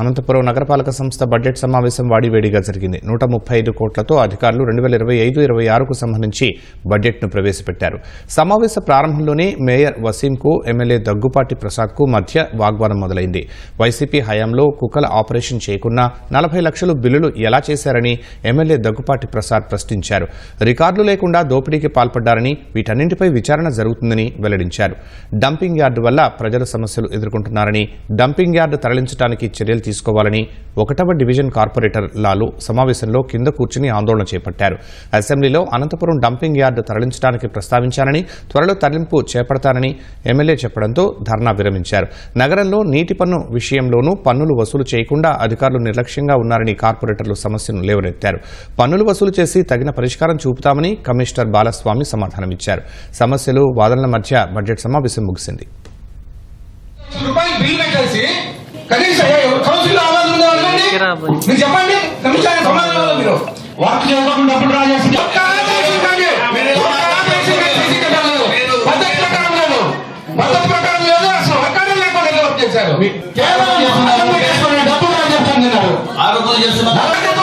అనంతపురం నగరపాలక సంస్థ బడ్జెట్ సమావేశం వాడివేడిగా జరిగింది. నూట ముప్పై ఐదు కోట్లతో అధికారులు రెండు వేల ఇరవై ఐదు ఇరవై ఆరుకు సంబంధించి బడ్జెట్ను ప్రవేశపెట్టారు. సమావేశ ప్రారంభంలోనే మేయర్ వసీంకు ఎమ్మెల్యే దగ్గుపాటి ప్రసాద్కు మధ్య వాగ్వాదం మొదలైంది. వైసీపీ హయాంలో కుక్కల ఆపరేషన్ చేయకున్నా నలభై లక్షలు బిల్లులు ఎలా చేశారని ఎమ్మెల్యే దగ్గుపాటి ప్రసాద్ ప్రశ్నించారు. రికార్డులు లేకుండా దోపిడీకి పాల్పడ్డారని వీటన్నింటిపై విచారణ జరుగుతుందని వెల్లడించారు. డంపింగ్ యార్డు వల్ల ప్రజలు సమస్యలు ఎదుర్కొంటున్నారని డంపింగ్ యార్డు తరలించడానికి చర్యలు తీసుకోవాలని ఒకటవ డివిజన్ కార్పొరేటర్ లాలు సమావేశంలో కింద కూర్చుని ఆందోళన చేపట్టారు. అసెంబ్లీలో అనంతపురం డంపింగ్ యార్డు తరలించడానికి ప్రస్తావించానని త్వరలో తరలింపు చేపడతానని ఎమ్మెల్యే చెప్పడంతో ధర్నా విరమించారు. నగరంలో నీటి పన్ను విషయంలోనూ పన్నులు వసూలు చేయకుండా అధికారులు నిర్లక్ష్యంగా ఉన్నారని కార్పొరేటర్లు సమస్యను లేవనెత్తారు. పన్నులు వసూలు చేసి తగిన పరిష్కారం చూపుతామని కమిషనర్ బాలస్వామి సమాధానమిచ్చారు. సమస్యలు వాదనల మధ్య బడ్జెట్ సమావేశం ముగిసింది. మీరు చెప్పండి. కమిషన్ సమాధానం మీరు. వర్క్ చేయకుండా అప్పుడు రాజేసి. పద్ధతి ప్రకారం లేదు. అసలు. లేకుండా చేశారు. కేవలం డబ్బులు చేస్తున్నారు.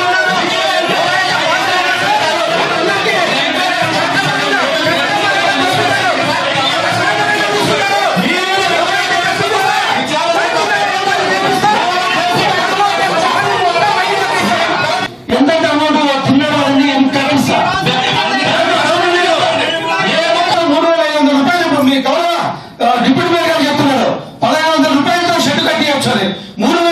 ¿vale? Muro